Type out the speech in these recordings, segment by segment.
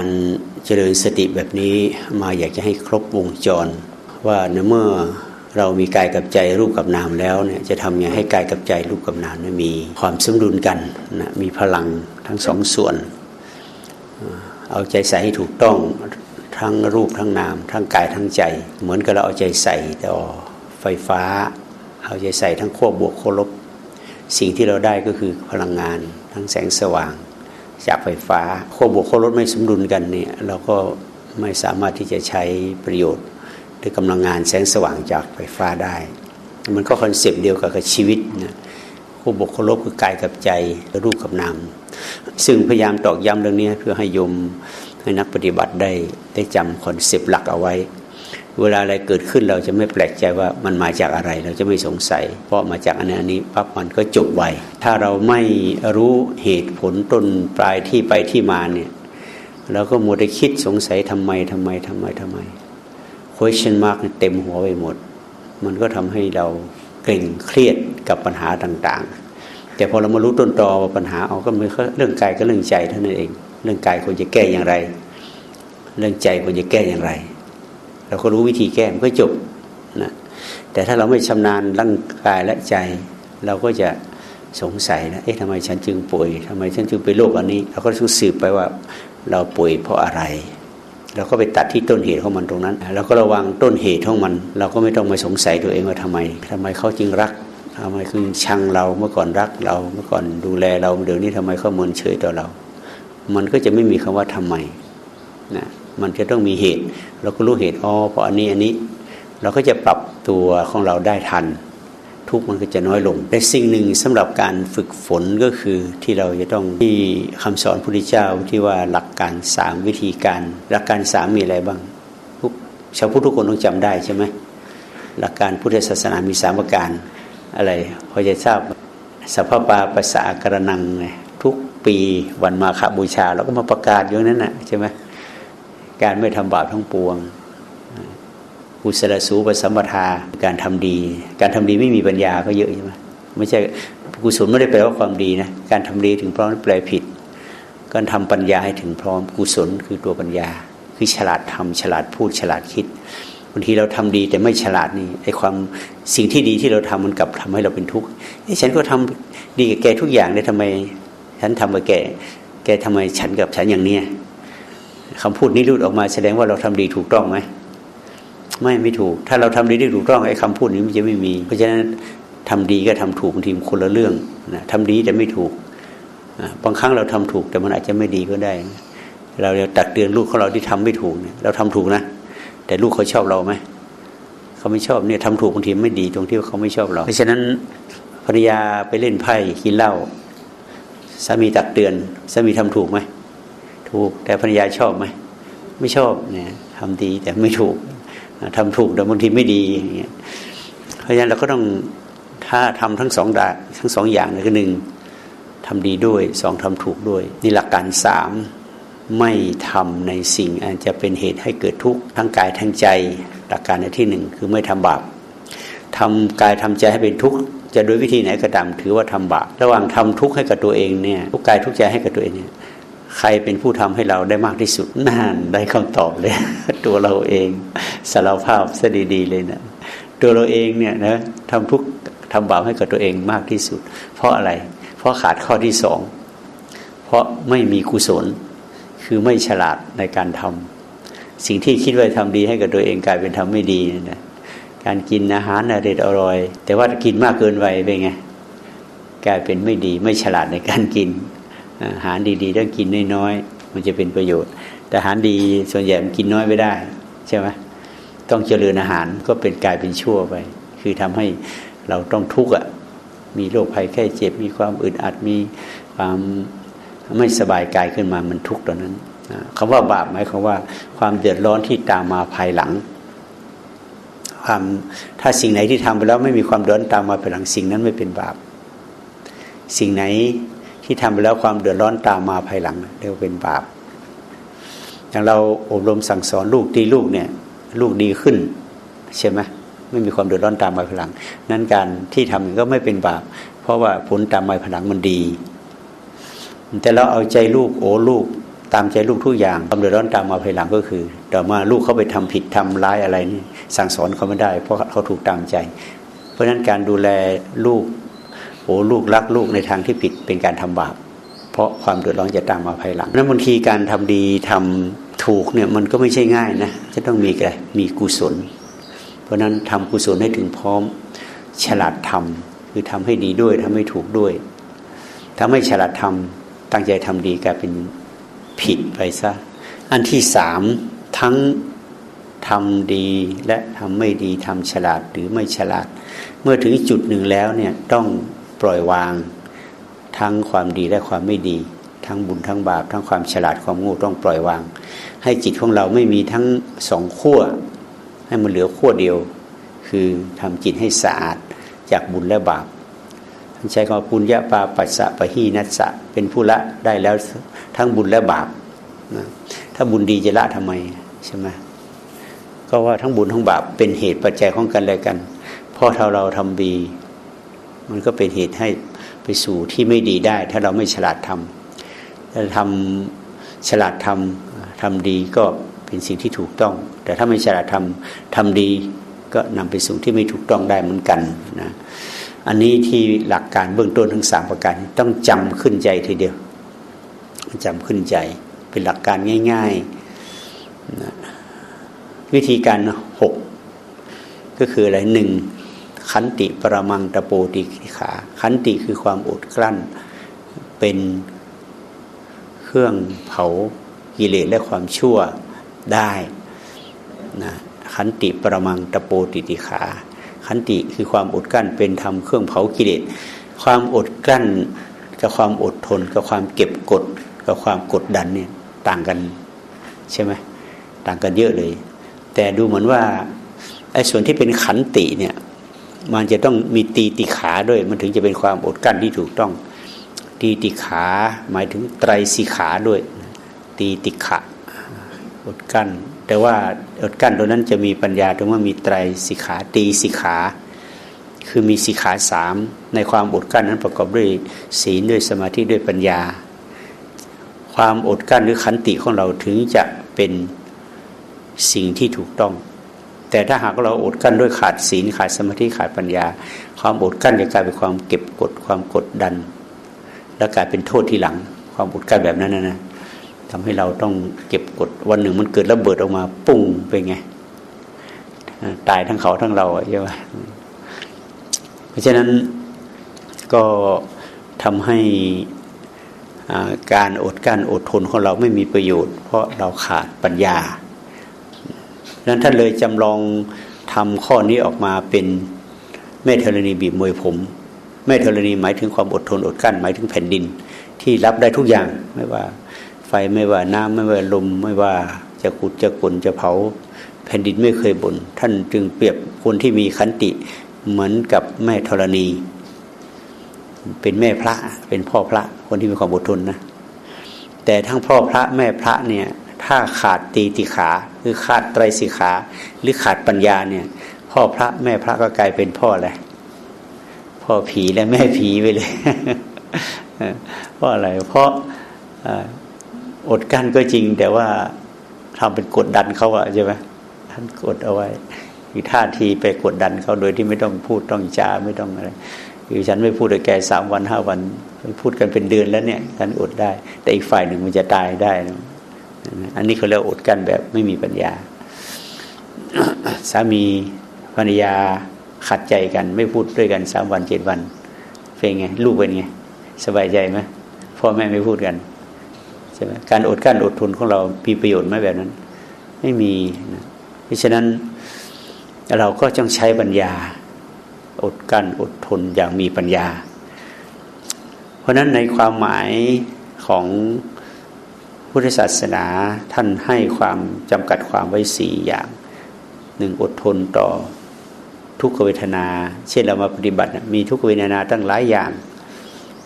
การเจริญสติแบบนี้มาอยากจะให้ครบวงจร ว่าในเมื่อเรามีกายกับใจรูปกับนามแล้วเนี่ยจะทำยังไงให้กายกับใจรูปกับนามมีความสมดุลกันนะมีพลังทั้งสองส่วน เอาใจใส่ให้ถูกต้องทั้งรูปทั้งนามทั้งกายทั้งใจ เหมือนกับเราเอาใจใส่ต่อไฟฟ้า เอาใจใส่ทั้งขั้วบวกขั้วลบ สิ่งที่เราได้ก็คือพลังงานทั้งแสงสว่าง จากไฟฟ้าขั้วบวกขั้วลบไม่สมดุลกันเนี่ยเราก็ไม่สามารถที่จะใช้ประโยชน์ด้วยกำลังงานแสงสว่างจากไฟฟ้าได้ มันก็คอนเซปต์เดียวกับชีวิตนะขั้วบวกขั้วลบคือกายกับใจรูปกับนามซึ่งพยายามตอกย้ำเรื่องนี้เพื่อให้ยมให้นักปฏิบัติได้ได้จำคอนเซปต์หลักเอาไว้ เวลาอะไรเกิดขึ้นเราจะไม่แปลกใจว่ามันมาจากอะไร เราจะไม่สงสัย เพราะมาจากอันนี้อันนี้ปั๊บมันก็จบไวถ้าเราไม่รู้เหตุผลต้นปลายที่ไปที่มาเนี่ยเราก็มัวแต่คิดสงสัยทำไมทำไมทำไมทำไม question mark เต็มหัวไปหมด มันก็ทำให้เราเกร็งเครียดกับปัญหาต่างๆ แต่พอเรามารู้ต้นตอปัญหาเอาก็ไม่เรื่องกายก็เรื่องใจเท่านั้นเอง เรื่องกายควรจะแก้อย่างไร เรื่องใจควรจะแก้อย่างไร เราก็รู้วิธีแก้มันก็จบนะแต่ถ้าเราไม่ชำนาญร่างกายและใจ เราก็จะสงสัยนะเอ๊ะทำไมฉันจึงป่วยทำไมฉันจึงเป็นโรคอันนี้เราก็ต้องสืบไปว่าเราป่วยเพราะอะไรเราก็ไปตัดที่ต้นเหตุของมันตรงนั้นเราก็ระวังต้นเหตุของมัน เราก็ไม่ต้องมาสงสัยตัวเองว่าทำไมทำไมเขาจึงรักทำไมคือชังเราเมื่อก่อนรักเรา เมื่อก่อนดูแลเราเดี๋ยวนี้ทำไมเขาเมินเฉยต่อเรา มันก็จะไม่มีคำว่าทำไมนะ มันจะต้องมีเหตุ เราก็รู้เหตุอ๋อเพราะอันนี้อันนี้ เราก็จะปรับตัวของเราได้ทัน ทุกมันก็จะน้อยลงแต่สิ่งหนึ่งสำหรับการฝึกฝนก็คือที่เราจะต้องที่คำสอนพระพุทธเจ้าที่ว่าหลักการสามวิธีการ หลักการสามมีอะไรบ้างทุกชาวพุทธทุกคนต้องจำได้ใช่ไหมหลักการพุทธศาสนามีสามประการอะไรพอจะทราบสัพพปาภาษากระนังทุกปีวันมาฆบูชาเราก็มาประกาศอย่างนั้นนะใช่ไหม การไม่ทำบาปทั้งปวงกุศลสูปสัมปทาการทำดี การทำดีไม่มีปัญญาก็เยอะใช่ไหมไม่ใช่กุศลไม่ได้แปลว่าความดีนะการทำดีถึงพร้อมแปลผิด การทำปัญญาให้ถึงพร้อมกุศลคือตัวปัญญา คือฉลาดทำฉลาดพูดฉลาดคิดบางทีเราทำดีแต่ไม่ฉลาดนี่ไอ้ความสิ่งที่ดีที่เราทำมันกลับทำให้เราเป็นทุกข์ไอ้ฉันก็ทำดีกับแกทุกอย่างเลยทำไม ฉันทำกับแก แกทำไมฉันกับฉันอย่างเนี้ย คำพูดนี้รุดออกมาแสดงว่าเราทำดีถูกต้องไหมไม่ไม่ถูก ถ้าเราทำดีได้ถูกต้องไอ้คำพูดนี้มันจะไม่มี เพราะฉะนั้นทำดีก็ทำถูกบางทีคนละเรื่องนะทำดีแต่ไม่ถูกบางครั้งเราทำถูกแต่มันอาจจะไม่ดีก็ได้ เราจะตักเตือนลูกของเราที่ทำไม่ถูกเนี่ยเราทำถูกนะ แต่ลูกเขาชอบเราไหมเขาไม่ชอบเนี่ยทำถูกบางทีไม่ดีตรงที่เขาไม่ชอบเรา เพราะฉะนั้นภรรยาไปเล่นไพ่กินเหล้าสามีตักเตือนสามีทำถูกไหม ถูกแต่ภรรยาชอบไหมไม่ชอบเนี่ยทำดีแต่ไม่ถูกทำถูกแต่บางทีไม่ดีอย่างเงี้ยเพราะฉะนั้นเราก็ต้องถ้าทำทั้งสองดาทั้งสองอย่างนะคือหนึ่งทำดีด้วยสองทำถูกด้วยนี่หลักการสามไม่ทำในสิ่งอันจะเป็นเหตุให้เกิดทุกข์ทั้งกายทั้งใจ หลักการในที่หนึ่งคือไม่ทำบาปทำกายทำใจให้เป็นทุกข์จะโดยวิธีไหนก็ตามถือว่าทำบาประหว่างทำทุกข์ให้กับตัวเองเนี่ยทุกกายทุกใจให้กับตัวเองเนี่ย ใครเป็นผู้ทำให้เราได้มากที่สุดนั่นได้คำตอบเลย ตัวเราเองสารภาพซะดีๆเลยนะตัวเราเองเนี่ยนะทำทุกทำบาปให้กับตัวเองมากที่สุด เพราะอะไร เพราะขาดข้อที่สองเพราะไม่มีกุศล คือไม่ฉลาดในการทำสิ่งที่คิดว่าทำดีให้กับตัวเองกลายเป็นทำไม่ดีนะการกินอาหารอร่อยอร่อย แต่ว่ากินมากเกินไปเป็นไงกลายเป็นไม่ดี ไม่ฉลาดในการกิน อาหารดีๆต้องกินน้อยๆมันจะเป็นประโยชน์ แต่อาหารดีส่วนใหญ่มันกินน้อยไม่ได้ใช่ไหมต้องเจริญอาหารก็เป็นกลายเป็นชั่วไป คือทำให้เราต้องทุกข์อะมีโรคภัยแค่เจ็บ มีความอึดอัดมีความไม่สบายกายขึ้นมามันทุกข์ตอนนั้นคำว่าบาปหมายความว่า ความเดือดร้อนที่ตามมาภายหลัง ความถ้าสิ่งไหนที่ทำไปแล้วไม่มีความเดือดร้อนตามมาภายหลังสิ่งนั้นไม่เป็นบาป สิ่งไหน ที่ทำไปแล้วความเดือดร้อนตามมาภายหลังเรียกว่าเป็นบาป อย่างเราอบรมสั่งสอนลูกตีลูกเนี่ย ลูกดีขึ้นใช่ไหมไม่มีความเดือดร้อนตามมาภายหลัง นั้นการที่ทำก็ไม่เป็นบาป เพราะว่าผลตามมาภายหลังมันดี แต่เราเอาใจลูกโอ้ลูกตามใจลูกทุกอย่างความเดือดร้อนตามมาภายหลังก็คือต่อมาลูกเขาไปทำผิดทำร้ายอะไรนี่สั่งสอนเขาไม่ได้ เพราะเขาถูกตามใจ เพราะฉะนั้นการดูแลลูก อ้ลูกรักลูกในทางที่ผิดเป็นการทำบาป เพราะความเดือดร้อนจะตามมาภายหลังนั้นบางทีการทำดีทำถูกเนี่ยมันก็ไม่ใช่ง่ายนะจะต้องมีอะไรมีกุศล เพราะนั้นทำกุศลให้ถึงพร้อมฉลาดทำคือทำให้ดีด้วยทำให้ถูกด้วยถ้าไม่ฉลาดทำตั้งใจทำดีกลายเป็นผิดไปซะอันที่สามทั้งทำดีและทำไม่ดีทำฉลาดหรือไม่ฉลาด เมื่อถึงจุดหนึ่งแล้วเนี่ยต้อง ปล่อยวาง ทั้งความดีและความไม่ดี ทั้งบุญทั้งบาป ทั้งความฉลาดความโง่ต้องปล่อยวาง ให้จิตของเราไม่มีทั้งสองขั้วให้มันเหลือขั้วเดียว คือทำจิตให้สะอาดจากบุญและบาปใช้คำปุญญาปาปัสสะปะหีนัสสะเป็นผู้ละได้แล้วทั้งบุญและบาปนะถ้าบุญดีจะละทำไมใช่ไหมก็ว่าทั้งบุญทั้งบาปเป็นเหตุปัจจัยของกันและกันเพราะถ้าเราทำดี มันก็เป็นเหตุให้ไปสู่ที่ไม่ดีได้ ถ้าเราไม่ฉลาดทำถ้าทำฉลาดทำทำดีก็เป็นสิ่งที่ถูกต้อง แต่ถ้าไม่ฉลาดทำทำดีก็นำไปสู่ที่ไม่ถูกต้องได้เหมือนกันนะอันนี้ที่หลักการเบื้องต้นทั้งสามประการต้องจำขึ้นใจทีเดียวจำขึ้นใจเป็นหลักการง่ายๆนะวิธีการหกก็คืออะไรหนึ่ง ขันติปรมังตะโปติขา ขันติคือความอดกลั้น เป็นเครื่องเผากิเลสและความชั่วได้นะขันติปรมังตะโปติติขา ขันติคือความอดกลั้นเป็นธรรมเครื่องเผากิเลสความอดกลั้นกับความอดทนกับความเก็บกดกับความกดดันเนี่ยต่างกันใช่ไหมต่างกันเยอะเลย แต่ดูเหมือนว่าไอ้ส่วนที่เป็นขันติเนี่ย มันจะต้องมีตีติขาด้วย มันถึงจะเป็นความอดกั้นที่ถูกต้อง ตีติขาหมายถึงไตรสิขาด้วย ตีติขะอดกั้น แต่ว่าอดกั้นตรงนั้นจะมีปัญญาตรงว่ามีไตรสิขาตีสิขา คือมีสิขาสามในความอดกั้นนั้นประกอบด้วยศีลด้วยสมาธิด้วยปัญญา ความอดกั้นหรือขันติของเราถึงจะเป็นสิ่งที่ถูกต้อง แต่ถ้าหากเราอดกั้นด้วยขาดศีลขาดสมาธิขาดปัญญา ความอดกั้นจะกลายเป็นความเก็บกดความกดดัน และกลายเป็นโทษที่หลัง ความอดกั้นแบบนั้นนะนะทำให้เราต้องเก็บกดวันหนึ่งมันเกิดระเบิดออกมาปุ้งไปไงตายทั้งเขาทั้งเราใช่ไหมเพราะฉะนั้นก็ทำให้การอดกั้นอดทนของเราไม่มีประโยชน์ เพราะเราขาดปัญญา นั้นท่านเลยจำลองทำข้อนี้ออกมาเป็นแม่ธรณีบีบมวยผม แม่ธรณีหมายถึงความอดทนอดกั้นหมายถึงแผ่นดิน ที่รับได้ทุกอย่างไม่ว่า ไฟไม่ว่าน้ำไม่ว่าลมไม่ว่าจะขุดจะกลจะเผา แผ่นดินไม่เคยบน่นท่านจึงเปรียบคนที่มีขันติเหมือนกับแม่ธรณี เป็นแม่พระเป็นพ่อพระคนที่มีความอดทนนะแต่ทั้งพ่อพระแม่พระเนี่ย ถ้าขาดตีติขาคือขาดไตรสิขา หรือขาดปัญญาเนี่ย พ่อพระแม่พระก็กลายเป็นพ่ออะไรพ่อผีและแม่ผีไปเลยเพราะอะไร เพราะอดกั้นก็จริง แต่ว่าทำเป็นกดดันเขาอะใช่ไหมท่านกดเอาไว้มีท่าทีไปกดดันเขาโดยที่ไม่ต้องพูดต้องจาไม่ต้องอะไรคือฉันไม่พูดกับแกสามวันห้าวันพูดกันเป็นเดือนแล้วเนี่ยท่านอดได้ แต่อีกฝ่ายหนึ่งมันจะตายได้นะ อันนี้เขาเรียกอดกันแบบไม่มีปัญญา สามีภรรยาขัดใจกัน ไม่พูดด้วยกันสามวันเจ็ดวัน เป็นไง ลูกเป็นไง สบายใจไหมพ่อแม่ไม่พูดกันใช่ไหมการอดกั้นอดทนของเรามีประโยชน์ไหมแบบนั้น ไม่มีนะเพราะฉะนั้นเราก็ต้องใช้ปัญญา อดกั้นอดทนอย่างมีปัญญา เพราะนั้นในความหมายของ พุทธศาสนาท่านให้ความจำกัดความไว้สี่อย่างหนึ่งอดทนต่อทุกขเวทนา เช่นเรามาปฏิบัติมีทุกขเวทนาตั้งหลายอย่าง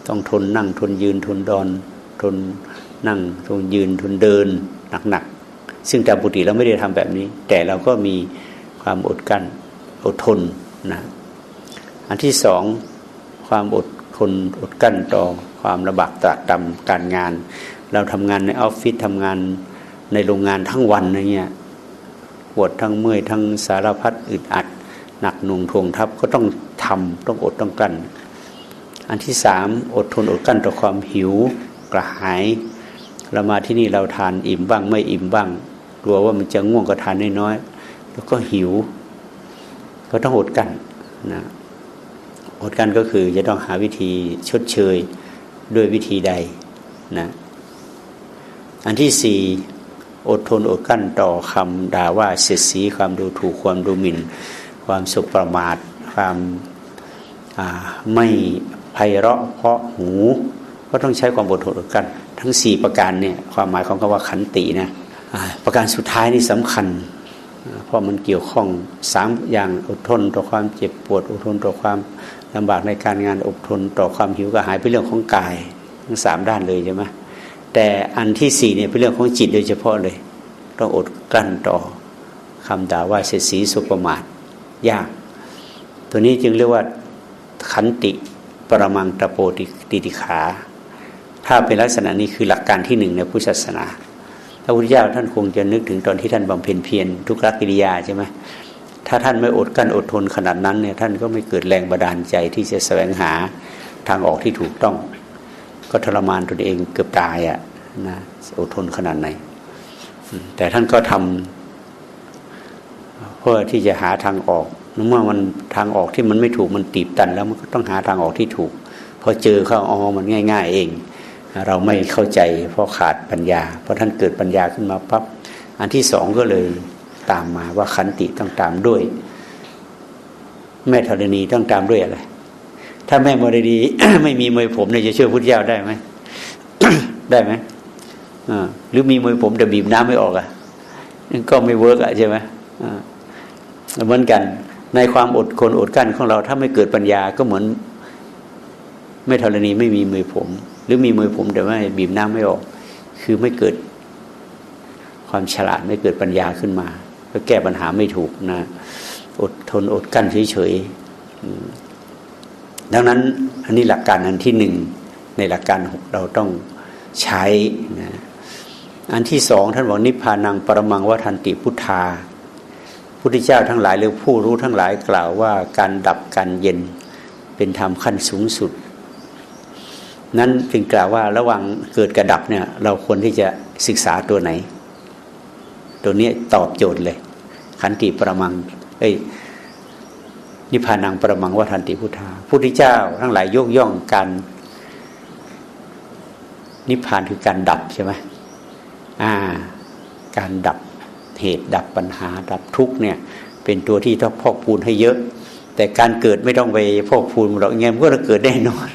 ต้องทนนั่งทนยืนทนดอนทนนั่งทนยืนทนเดินหนักๆซึ่งตามปกติเราไม่ได้ทำแบบนี้ แต่เราก็มีความอดกั้นอดทนนะอันที่สองความอดทนอดกั้นต่อความระบากตรากตรำการงาน เราทำงานในออฟฟิศทำงานในโรงงานทั้งวันอะไรเงี้ยปวดทั้งเมื่อยทั้งสารพัดอึดอัด หนักหน่วงทวงทับก็ต้องทำต้องอดต้องกั้นอันที่สามอดทนอดกั้นต่อความหิวกระหาย เรามาที่นี่เราทานอิ่มบ้างไม่อิ่มบ้าง กลัวว่ามันจะง่วงก็ทานน้อยๆแล้วก็หิว ก็ต้องอดกั้นนะอดกั้นก็คือจะต้องหาวิธีชดเชยด้วยวิธีใดนะ อันที่สี่อดทนอดกั้นต่อคำด่าว่าเสียดสีความดูถูกความดูหมิ่น ความสุขประมาท ความไม่ไพเราะเพราะหู ก็ต้องใช้ความอดทนอดกั้นทั้งสี่ประการเนี่ยความหมายของคำว่าขันตินะประการสุดท้ายนี่สำคัญ เพราะมันเกี่ยวข้องสามอย่างอดทนต่อความเจ็บปวดอดทนต่อความลำบากในการงานอดทนต่อความหิวกระหายเป็นเรื่องของกายทั้งสามด้านเลยใช่ไหม แต่อันที่สี่เนี่ยเป็นเรื่องของจิตโดยเฉพาะเลย ต้องอดกลั้นต่อคำด่าว่าเสียสีสุประมาทยาก ตัวนี้จึงเรียกว่าขันติปรมังตะโปติติติขา ถ้าเป็นลักษณะนี้คือหลักการที่หนึ่งในพุทธศาสนาพระพุทธเจ้าท่านคงจะนึกถึงตอนที่ท่านบำเพ็ญเพียรทุกรกิริยาใช่ไหมถ้าท่านไม่อดกั้นอดทนขนาดนั้นเนี่ยท่านก็ไม่เกิดแรงบันดาลใจที่จะแสวงหาทางออกที่ถูกต้อง ก็ทรมานตนเองเกือบตายอะ่ะนะอดทนขนาดไหน แต่ท่านก็ทำเพื่อที่จะหาทางออกเมื่อมันทางออกที่มันไม่ถูกมันตีบตัน แล้วมันก็ต้องหาทางออกที่ถูกพอเจอเข้าอ๋อมันง่าย ๆ เอง เราไม่เข้าใจเพราะขาดปัญญา เพอท่านเกิดปัญญาขึ้นมาปั๊บอันที่สองก็เลยตามมาว่าขันติต้องตามด้วย แม่ธรณีต้องตามด้วยอะไร ถ้าแม่มรดี ไม่มีมวยผมเนี่ยจะเชื่อพุทธเจ้าได้ไหมได้ไหมหรือมีมวยผมแต่บีบน้ำไม่ออกอะ่ะก็ไม่เวิร์กอะใช่ไหมเหมือนกัน ในความอดคนอดกั้นของเรา ถ้าไม่เกิดปัญญาก็เหมือนแม่ธรณีไม่มีมือผม หรือมีมือผมแต่ว่าบีบน้ำไม่ออก คือไม่เกิด ความฉลาดไม่เกิดปัญญาขึ้นมา ก็แก้ปัญหาไม่ถูกนะ อดทนอดกั้นเฉยๆ ดังนั้นอันนี้หลักการอันที่หนึ่งในหลักการเราต้องใช้นะอันที่สองท่านบอกนิพพานังปรมังวัฏันติพุทธาพุทธเจ้าทั้งหลายหรือผู้รู้ทั้งหลายกล่าวว่าการดับการเย็นเป็นธรรมขั้นสูงสุด นั้นจึงกล่าวว่าระหว่างเกิดกระดับเนี่ยเราควรที่จะศึกษาตัวไหน ตัวนี้ตอบโจทย์เลย ขันติประมังเอ้ย นิพพานังประมังวัฏันติพุทธาพุทธเจ้า ทั้งหลายยกย่องการนิพพานคือการดับใช่ไหมอ่า การดับเหตุดับปัญหา ดับทุกเนี่ยเป็นตัวที่ต้องพอกพูนให้เยอะ แต่การเกิดไม่ต้องไปพอกพูนหรอกเงี้ยมันก็จะเกิดแน่นอน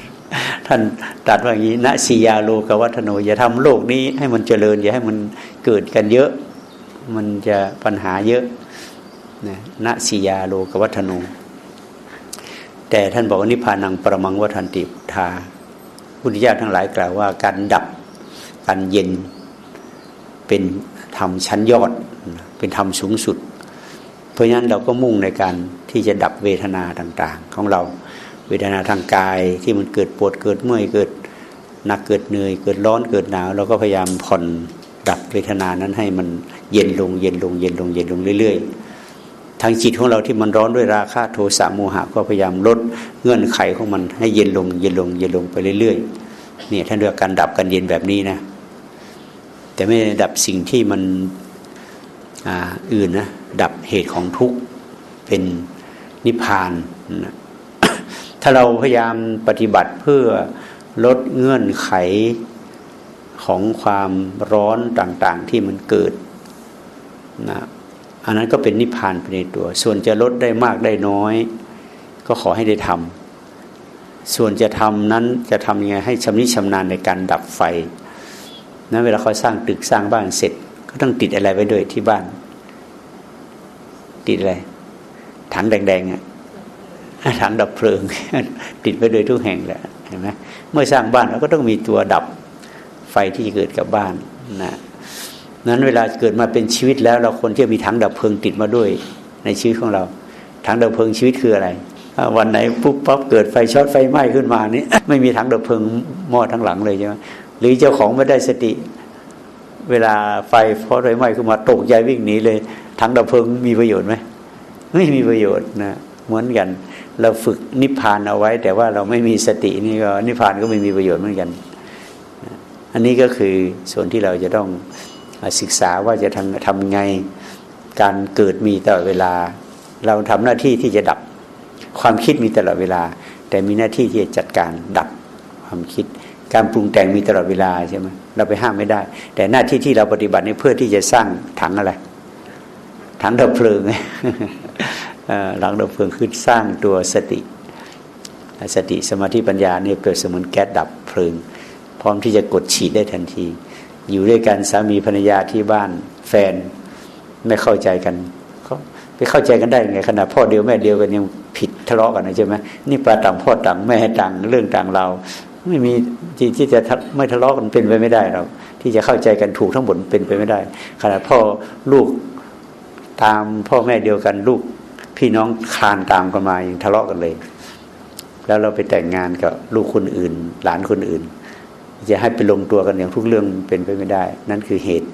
ท่านตรัสว่าอย่างนี้ณสียาโลกวัฒโนอย่าทำโลกนี้ให้มันเจริญ อย่าให้มันเกิดกันเยอะ มันจะปัญหาเยอะนะณสียาโลกวัฒโน แต่ท่านบอกว่านิพพานังประมังวัฏันติพุทธาพุทธิยาทั้งหลายกล่าวว่า การดับการเย็นเป็นธรรมชั้นยอด เป็นธรรมสูงสุด เพราะฉะนั้นเราก็มุ่งในการที่จะดับเวทนาต่าง ๆ ของเราเวทนาทางกายที่มันเกิดปวดเกิดเมื่อยเกิดหนักเกิดเหนื่อยเกิดร้อนเกิดหนาวเราก็พยายามผ่อนดับเวทนานั้นให้มันเย็นลงเย็นลงเย็นลงเย็นลงเรื่อย ๆ ทางจิตของเราที่มันร้อนด้วยราคะโทสะโมหะก็พยายามลดเงื่อนไขของมันให้เย็นลง เย็นลง เย็นลงไปเรื่อยๆเนี่ยท่านเรียกการดับการเย็นแบบนี้นะ แต่ไม่ดับสิ่งที่มันออื่นนะดับเหตุของทุกข์เป็นนิพพานนะถ้าเราพยายามปฏิบัติเพื่อลดเงื่อนไขของความร้อนต่าง ๆ ที่มันเกิดนะ อันนั้นก็เป็นนิพพานไปในตัว ส่วนจะลดได้มากได้น้อย ก็ขอให้ได้ทำส่วนจะทำนั้นจะทำยังไงให้ชำนิชำนาญในการดับไฟนะเวลาเขาสร้างตึกสร้างบ้านเสร็จ ก็ต้องติดอะไรไว้ด้วยที่บ้าน ติดอะไรถังแดงๆอะถังดับเพลิง ติดไว้โดยทุกแห่งแหละเห็นไหมเมื่อสร้างบ้านเราก็ต้องมีตัวดับไฟที่เกิดกับบ้านนะ นั้นเวลาเกิดมาเป็นชีวิตแล้ว เราควรที่จะมีถังดับเพลิงติดมาด้วย ในชีวิตของเราถังดับเพลิงชีวิตคืออะไร วันไหนปุ๊บปั๊บเกิดไฟช็อตไฟไหม้ขึ้นมานี่ไม่มีถังดับเพลิงม้อทั้งหลังเลยใช่ไหมหรือเจ้าของไม่ได้สติ เวลาไฟเพราะไฟไหม้ขึ้นมาตกใจวิ่งหนีเลยถังดับเพลิงมีประโยชน์ไหมไม่มีประโยชน์นะเหมือนกัน เราฝึกนิพพานเอาไว้ แต่ว่าเราไม่มีสตินี่ก็นิพพานก็ไม่มีประโยชน์เหมือนกัน อันนี้ก็คือส่วนที่เราจะต้อง ศึกษาว่าจะทำทำไงการเกิดมีตลอดเวลา เราทำหน้าที่ที่จะดับความคิดมีตลอดเวลา แต่มีหน้าที่ที่จะจัดการดับความคิด การปรุงแต่งมีตลอดเวลาใช่ไหมเราไปห้ามไม่ได้ แต่หน้าที่ที่เราปฏิบัตินี่เพื่อที่จะสร้างถังอะไรถังดับเพลิงหลังดับเพลิงคือสร้างตัวสติ สติสมาธิปัญญาเนี่ยเปรียบเสมือนแก๊สดับเพลิง พร้อมที่จะกดฉีดได้ทันที อยู่ด้วยกันสามีภรรยาที่บ้านแฟนไม่เข้าใจกันเขาไปเข้าใจกันได้ไงขนาดพ่อเดียวแม่เดียวกันยังผิดทะเลาะกันนะใช่ไหมนี่ปลาต่างพ่อต่างแม่ต่างเรื่องต่างเรา ไม่มีที่ที่จะไม่ทะเลาะกันเป็นไปไม่ได้เราที่จะเข้าใจกันถูกทั้งหมดเป็นไปไม่ได้ ขนาดพ่อลูกตามพ่อแม่เดียวกันลูกพี่น้องคลานตามกันมายังทะเลาะกันเลย แล้วเราไปแต่งงานกับลูกคนอื่น หลานคนอื่น จะให้ไปลงตัวกันอย่างทุกเรื่องเป็นไปไม่ได้ นั่นคือเหตุ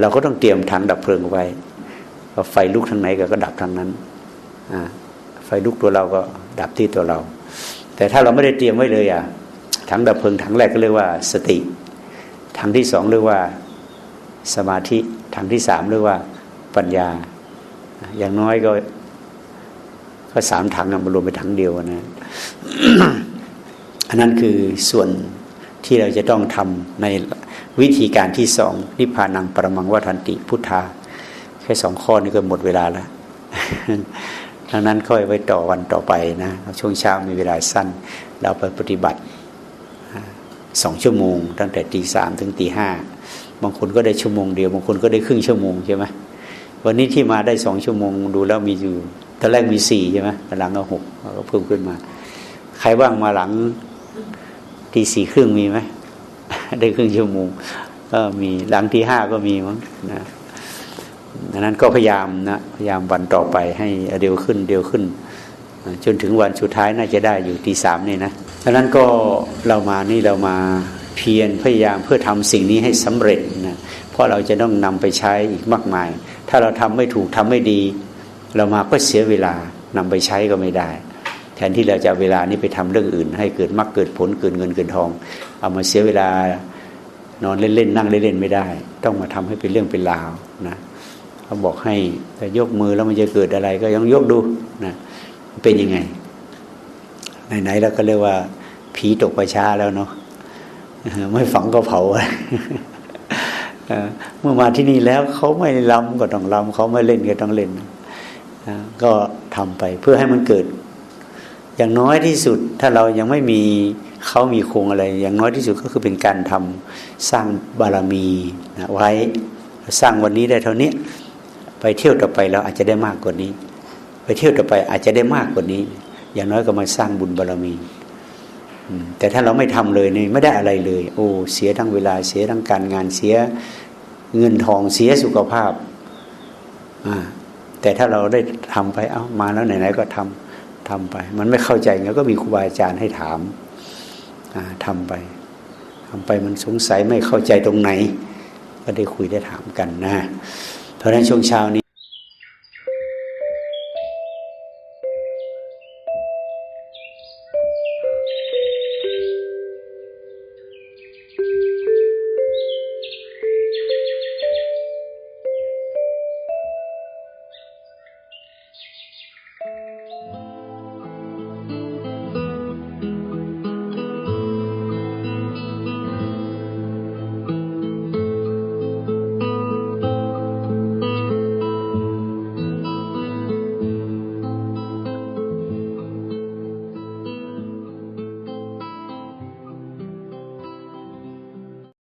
เราก็ต้องเตรียมถังดับเพลิงไว้ไฟลุกทางไหนก็ดับทางนั้นไฟลุกตัวเราก็ดับที่ตัวเรา แต่ถ้าเราไม่ได้เตรียมไว้เลยอะถังดับเพลิงถังแรกก็เรียกว่าสติถังที่สองเรียกว่าสมาธิถังที่สามเรียกว่าปัญญา อย่างน้อยก็ก็สามถังมารวมเป็นถังเดียวนะอันนั้นคือส่วน ที่เราจะต้องทำในวิธีการที่สองนิพพานังปรมังวัฏันติพุทธา แค่สองข้อนี้ก็หมดเวลาแล้วดังนั้นค่อยไว้ต่อวันต่อไปนะช่วงเช้ามีเวลาสั้น เราไปปฏิบัติสองชั่วโมง ตั้งแต่ตีสามถึงตีห้าบางคนก็ได้ชั่วโมงเดียวบางคนก็ได้ครึ่งชั่วโมงใช่ไหมวันนี้ที่มาได้สองชั่วโมงดูแล้วมีอยู่ตอนแรกมีสี่ใช่ไหมหลังก็หกก็เพิ่มขึ้นมา ใครว่างมาหลัง ตีสี่ครึ่งมีไหมได้ครึ่งชั่วโมงก็มีหลังที่ห้าก็มีมั้งนะดังนั้นก็พยายามนะพยายามวันต่อไปให้เร็วขึ้นเร็วขึ้น จนถึงวันสุดท้ายน่าจะได้อยู่ตีสามนี่นะดังนั้นก็เรามานี่เรามาเพียรพยายามเพื่อทำสิ่งนี้ให้สำเร็จนะเพราะเราจะต้องนำไปใช้อีกมากมาย ถ้าเราทำไม่ถูกทำไม่ดี เรามาก็เสียเวลานำไปใช้ก็ไม่ได้ แทนที่เราจะเวลานี้ไปทำเรื่องอื่น ให้เกิดมรรคเกิดผลเกิดเงินเกิดทอง เอามาเสียเวลานอนเล่นๆนั่งเล่นๆไม่ได้ ต้องมาทำให้เป็นเรื่องเป็นราวนะเขาบอกให้แต่ยกมือแล้วมันจะเกิดอะไรก็ยังยกดูนะเป็นยังไงไหนๆเราก็เรียกว่าผีตกประชาแล้วเนาะไม่ฝังก็เผาเมื่อมาที่นี่แล้วเขาไม่ลำก็ต้องลำเขาไม่เล่นก็ต้องเล่นก็ทำไปเพื่อให้มันเกิด อย่างน้อยที่สุดถ้าเรายังไม่มีเขามีโครงอะไร อย่างน้อยที่สุดก็คือเป็นการทำสร้างบารมีนะไว้สร้างวันนี้ได้เท่านี้ ไปเที่ยวต่อไปเราอาจจะได้มากกว่านี้ ไปเที่ยวต่อไปอาจจะได้มากกว่านี้ อย่างน้อยก็มาสร้างบุญบารมีแต่ถ้าเราไม่ทำเลยนี่ไม่ได้อะไรเลย โอ้เสียทั้งเวลาเสียทั้งการงานเสียเงินทองเสียสุขภาพแต่ถ้าเราได้ทำไปเอา้ามาแล้วไหนๆก็ทำ ทำไป มันไม่เข้าใจงั้นก็มีครูบาอาจารย์ให้ถามทำไปทำไปมันสงสัยไม่เข้าใจตรงไหน ก็ได้คุยได้ถามกันนะเพราะฉะนั้นช่วงเช้านี้